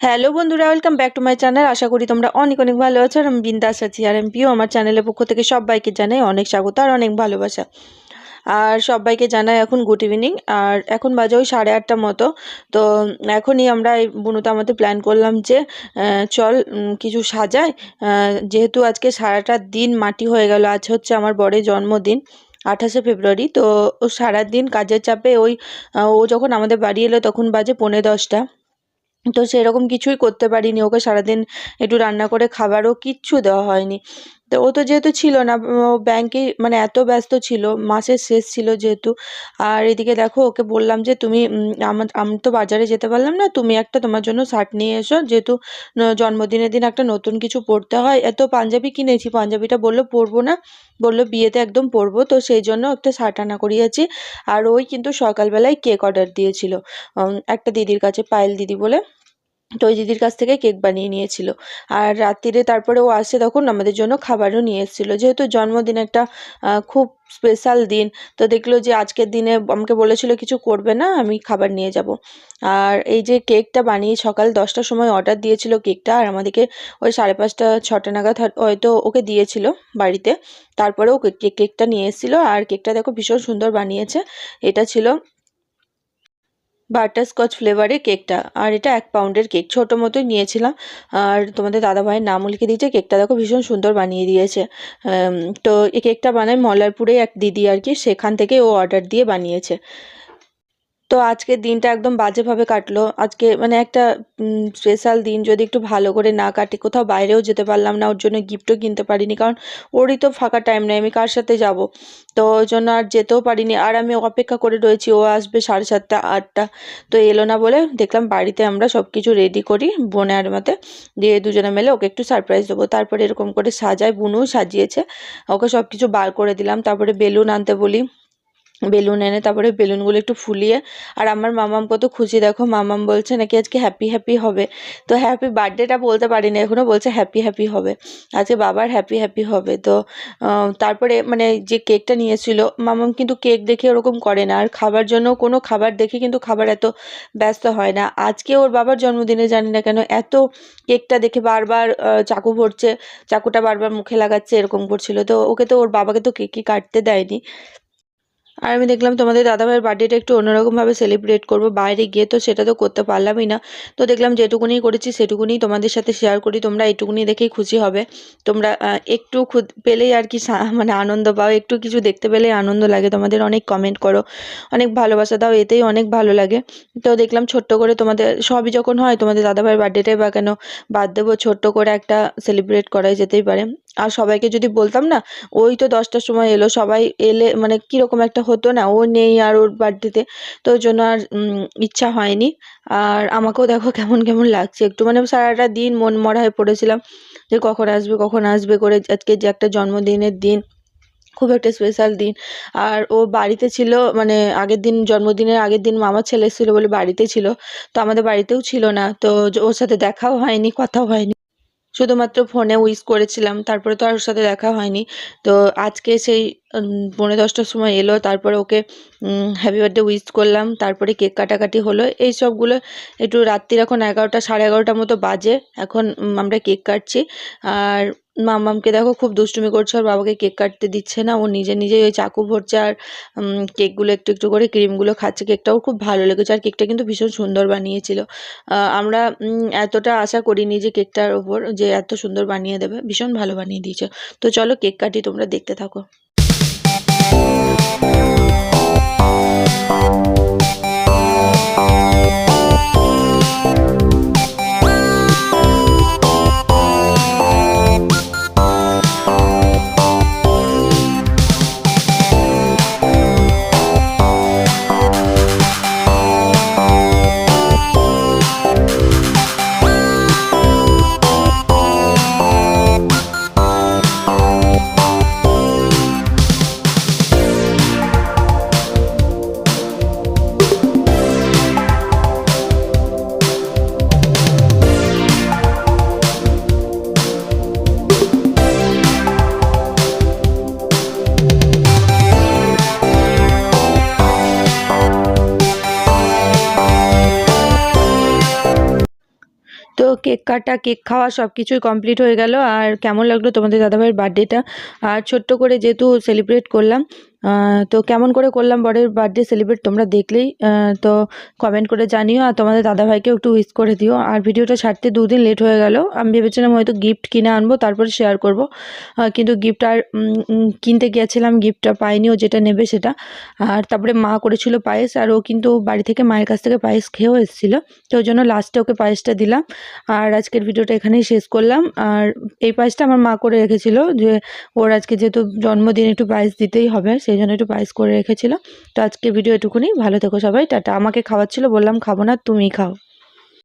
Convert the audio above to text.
Hello বন্ধুরা welcome back to my channel আশা করি তোমরা অনেক অনেক ভালো আছো, আর আমি বিন্দাস আছি। আর এমপিও আমার চ্যানেলের পক্ষ থেকে সবাইকে জানাই অনেক স্বাগত আর অনেক ভালোবাসা। আর সবাইকে জানাই এখন গুড ইভিনিং আর এখন বাজে ওই সাড়ে আটটা মতো। তো এখনই আমরা এই বুনুতে আমাদের প্ল্যান করলাম যে চল কিছু সাজাই। যেহেতু আজকে সারাটা দিন মাটি হয়ে গেল, আজ হচ্ছে আমার বরের জন্মদিন, আঠাশে ফেব্রুয়ারি। তো সারাদিন কাজের চাপে ওই ও যখন আমাদের বাড়ি এলো তখন বাজে পৌনে দশটা। তো সেরকম কিছুই করতে পারিনি। ওকে সারাদিন একটু রান্না করে খাবারও কিচ্ছু দেওয়া হয়নি। তো ও তো যেহেতু ছিল না, ও ব্যাংকে মানে এত ব্যস্ত ছিল, মাসের শেষ ছিল যেহেতু। আর এদিকে দেখো, ওকে বললাম যে, তুমি আমার আমি তো বাজারে যেতে পারলাম না, তুমি একটা তোমার জন্য শার্ট নিয়ে এসো। যেহেতু জন্মদিনের দিন একটা নতুন কিছু পরতে হয়। এত পাঞ্জাবি কিনেছি, পাঞ্জাবিটা বলল, পরবো না। বলল, বিয়েতে একদম পরবো। তো সেই জন্য একটা শার্ট আনা করিয়েছি। আর ওই কিন্তু সকালবেলায় কেক অর্ডার দিয়েছিল একটা দিদির কাছে, পায়েল দিদি বলে। তো ওই দিদির কাছ থেকে কেক বানিয়ে নিয়েছিল। আর রাত্রিরে তারপরে ও আসে তখন আমাদের জন্য খাবারও নিয়ে এসেছিল। যেহেতু জন্মদিন একটা খুব স্পেশাল দিন, তো দেখল যে আজকের দিনে আমাকে বলেছিল কিছু করবে না, আমি খাবার নিয়ে যাব। আর এই যে কেকটা বানিয়ে সকাল দশটার সময় অর্ডার দিয়েছিল কেকটা, আর আমাদেরকে ওই সাড়ে পাঁচটা, ছটা নাগাদ হয়তো- ওকে দিয়েছিল বাড়িতে। তারপরে কেকটা নিয়ে এসেছিল। আর কেকটা দেখো ভীষণ সুন্দর বানিয়েছে। এটা ছিল বাটারস্কচ ফ্লেভারের কেকটা আর এটা এক পাউন্ডের কেক ছোটো মতোই নিয়েছিলাম। আর তোমাদের দাদা ভাইয়ের নাম লিখে দিয়েছে কেকটা দেখো ভীষণ সুন্দর বানিয়ে দিয়েছে। তো এই কেকটা বানায় মলারপুরে এক দিদি আর কি, সেখান থেকে ও অর্ডার দিয়ে বানিয়েছে। তো আজকের দিনটা একদম বাজেভাবে কাটলো। আজকে মানে একটা স্পেশাল দিন যদি একটু ভালো করে না কাটে, কোথাও বাইরেও যেতে পারলাম না, ওর জন্য গিফটও কিনতে পারিনি, কারণ ওরই তো ফাঁকা টাইম নেই, আমি কার সাথে যাব? তো ওই জন্য আর যেতেও পারিনি, আর আমি অপেক্ষা করে রয়েছি, ও আসবে সাড়ে সাতটা, আটটা, তো এলো না বলে দেখলাম বাড়িতে আমরা সব কিছু রেডি করি বোনে আর মতে দিয়ে দুজনে মিলে ওকে একটু সারপ্রাইজ দেবো, তারপরে এরকম করে সাজায়, বুনুও সাজিয়েছে, ওকে সব কিছু বার করে দিলাম, তারপরে বেলুন আনতে বলি বেলুন এনে, তারপরে বেলুনগুলো একটু ফুলিয়ে, আর আমার মামাম কত খুশি দেখো, মামাম বলছে নাকি আজকে হ্যাপি হ্যাপি হবে। তো হ্যাপি বার্থডেটা বলতে পারিনি, এখনও বলছে হ্যাপি হ্যাপি হবে। আজকে বাবার হ্যাপি হ্যাপি হবে। তো তারপরে মানে যে কেকটা নিয়েছিল, মামাম কিন্তু কেক দেখে ওরকম করে না, আর খাবার জন্য কোনো খাবার দেখে কিন্তু খাবার এত ব্যস্ত হয় না। আজকে ওর বাবার জন্মদিনে জানি না কেন এত কেকটা দেখে বারবার চাকু ভরছে, চাকুটা বারবার মুখে লাগাচ্ছে, এরকম করছিল। তো ওকে তো, ওর বাবাকে তো কেকই কাটতে দেয়নি। আর আমি দেখলাম তোমাদের দাদাভাইয়ের বার্থডেটা একটু অন্যরকমভাবে সেলিব্রেট করব। বাইরে গিয়ে তো সেটা তো করতে পারলামই না। তো দেখলাম যেটুকুনি করেছি সেটুকুনি তোমাদের সাথে শেয়ার করি। তোমরা এইটুকুনি দেখেই খুশি হবে। তোমরা একটু পেলেই আর কি মানে আনন্দ পাও। একটু কিছু দেখতে পেলেই আনন্দ লাগে। তোমাদের অনেক কমেন্ট করো। অনেক ভালোবাসা দাও। এতেই অনেক ভালো লাগে। তো দেখলাম ছোট্ট করে তোমাদের, সবই যখন হয় তোমাদের দাদাভাইয়ের বার্থডেটাই বা কেন বাদ দেবো। ছোট্ট করে একটা সেলিব্রেট করাই যেতেই পারে। আর সবাইকে যদি বলতাম না, ওই তো দশটার সময় এলো, সবাই এলে মানে কীরকম একটা হতো না, ও নেই আর ওর বার্থডেতে, তো ওই জন্য আর ইচ্ছা হয়নি। আর আমাকেও দেখো কেমন কেমন লাগছে, একটু মানে সারাটা দিন মন মরা হয়ে পড়েছিলাম যে কখন আসবে কখন আসবে করে, আজকে যে একটা জন্মদিনের দিন, খুব একটা স্পেশাল দিন। আর ও বাড়িতে ছিল মানে আগের দিন, জন্মদিনের আগের দিন মামার ছেলে এসেছিল বলে বাড়িতে ছিল, তো আমাদের বাড়িতেও ছিল না, তো ওর সাথে দেখাও হয়নি, কথাও হয়নি। শুধুমাত্র ফোনে উইস করেছিলাম, তারপরে তো আর ওর সাথে দেখা হয়নি। তো আজকে সেই পনেরো পৌনে দশটার সময় এলো, তারপরে ওকে হ্যাপি বার্থডে উইস করলাম, তারপরে কেক কাটাকাটি হলো। এই সবগুলো একটু রাত্রির এখন এগারোটা, সাড়ে এগারোটার মতো বাজে। এখন আমরা কেক কাটছি। আর মামামকে দেখো খুব দুষ্টুমি করছে আর বাবাকে কেক কাটতে দিচ্ছে না, ও নিজে নিজে ওই চাকু ভরছে আর কেকগুলো একটু একটু করে ক্রিমগুলো খাচ্ছে। কেকটাও খুব ভালো লেগেছে আর কেকটা কিন্তু ভীষণ সুন্দর বানিয়েছিল। আমরা এতটা আশা করিনি যে কেকটার ওপর যে এত সুন্দর বানিয়ে দেবে, ভীষণ ভালো বানিয়ে দিয়েছে। তো চলো কেক কাটি, তোমরা দেখতে থাকো। কেক কাটা, কেক খাওয়া সব কিছুই কমপ্লিট হয়ে গেল। আর কেমন লাগল তোমাদের দাদাভাইয়ের বার্থডেটা আর ছোট্ট করে যেহেতু সেলিব্রেট করলাম তো কেমন করে করলাম বরের বার্থডে সেলিব্রেট তোমরা দেখলেই তো কমেন্ট করে জানিও আর তোমাদের দাদাভাইকেও একটু উইশ করে দিও। আর ভিডিওটা ছাড়তে দুদিন লেট হয়ে গেল। আমি ভেবেছিলাম হয়তো গিফট কিনে আনব, তারপরে শেয়ার করব। কিন্তু গিফট আর কিনতে গিয়েছিলাম গিফটটা পাইনি ও যেটা নেবে সেটা। আর তারপরে মা করেছিল পায়েস আর ও কিন্তু বাড়ি থেকে মায়ের কাছ থেকে পায়েস খেয়েও এসেছিল। তো ওই জন্য লাস্টে ওকে পায়েসটা দিলাম। আর আজকের ভিডিওটা এখানেই শেষ করলাম। আর এই পায়েসটা আমার মা করে রেখেছিল যে ওর আজকে যেহেতু জন্মদিন, একটু পায়েস দিতেই হবে। সেই জন্য একটু পায়েস করে রেখেছিল তো আজকে ভিডিও এটুকুনি। ভালো থেকো সবাই। টাটা। আমাকে খাওয়াচ্ছিল, বললাম খাব না তুমি খাও।